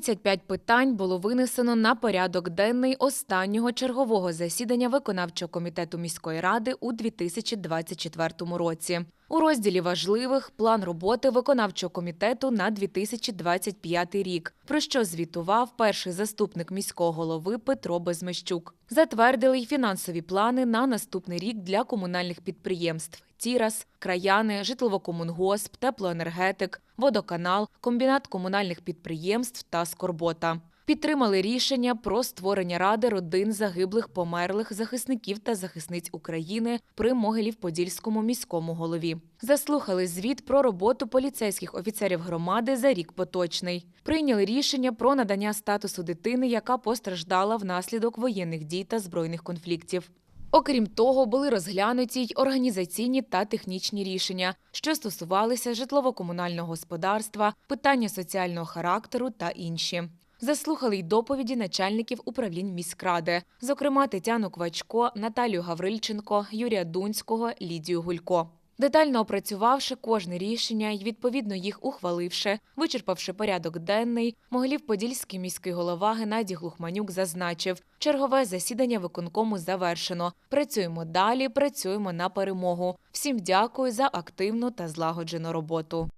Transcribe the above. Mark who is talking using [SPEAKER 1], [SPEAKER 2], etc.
[SPEAKER 1] 35 питань було винесено на порядок денний останнього чергового засідання виконавчого комітету міської ради у 2024 році. У розділі важливих план роботи виконавчого комітету на 2025 рік, про що звітував перший заступник міського голови Петро Безмещук. Затвердили й фінансові плани на наступний рік для комунальних підприємств: Тірас, краяни, житлово-комунгосп, теплоенергетик, водоканал, комбінат комунальних підприємств та Скорбота. Підтримали рішення про створення ради родин загиблих померлих захисників та захисниць України при Могилів-Подільському міському голові. Заслухали звіт про роботу поліцейських офіцерів громади за рік поточний. Прийняли рішення про надання статусу дитини, яка постраждала внаслідок воєнних дій та збройних конфліктів. Окрім того, були розглянуті й організаційні та технічні рішення, що стосувалися житлово-комунального господарства, питання соціального характеру та інші. Заслухали й доповіді начальників управлінь міськради, зокрема Тетяну Квачко, Наталію Гаврильченко, Юрія Дунського, Лідію Гулько. Детально опрацювавши кожне рішення і відповідно їх ухваливши, вичерпавши порядок денний, Могилів-Подільський міський голова Геннадій Глухманюк зазначив, чергове засідання виконкому завершено. Працюємо далі, працюємо на перемогу. Всім дякую за активну та злагоджену роботу.